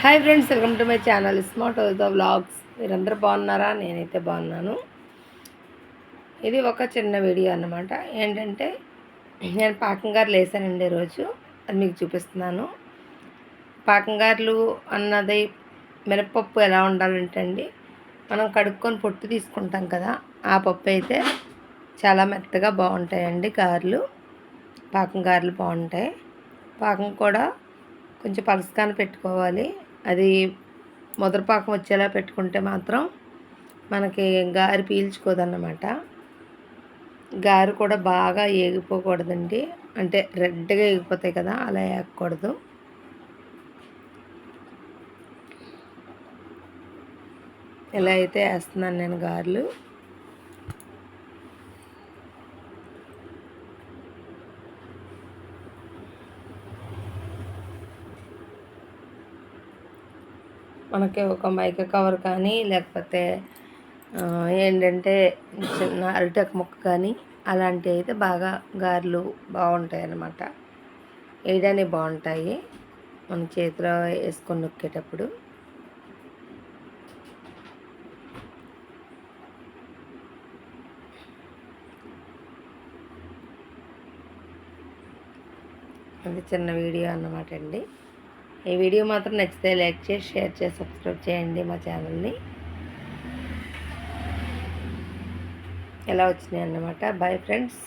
Hi friends welcome to my channel smart the vlogs మీరందరూ బాగున్నారా? నేనైతే బాగున్నాను. ఇది ఒక చిన్న వీడియో అన్నమాట. ఏంటంటే నేను పాకంగారులు వేసానండి ఈరోజు. అది మీకు చూపిస్తున్నాను. పాకంగారులు అన్నది మినపప్పు ఎలా ఉండాలంటే అండి మనం కడుక్కొని పొట్టు తీసుకుంటాం కదా ఆ పప్పు అయితే చాలా మెత్తగా బాగుంటాయండి గారెలు. పాకం గారెలు బాగుంటాయి. పాకం కూడా కొంచెం పలసగానే పెట్టుకోవాలి. అది మొదటి వచ్చేలా పెట్టుకుంటే మాత్రం మనకి గారి పీల్చుకోదన్నమాట. గారి కూడా బాగా ఏగిపోకూడదండి. అంటే రెడ్గా ఏగిపోతాయి కదా అలా ఏగకూడదు. ఇలా అయితే వేస్తున్నాను నేను గారెలు. మనకి ఒక మైక కవర్ కానీ లేకపోతే ఏంటంటే చిన్న అరిటాకు ముక్క కానీ అలాంటివి అయితే బాగా గారెలు బాగుంటాయి అన్నమాట వేయడానికి బాగుంటాయి. మన చేతిలో వేసుకొని నొక్కేటప్పుడు. అది చిన్న వీడియో అన్నమాట అండి. ఈ వీడియో మాత్రం నచ్చితే లైక్ చేసి షేర్ చేసి సబ్స్క్రైబ్ చేయండి మా ఛానల్ని. ఎలా వచ్చినాయి అన్నమాట. Bye friends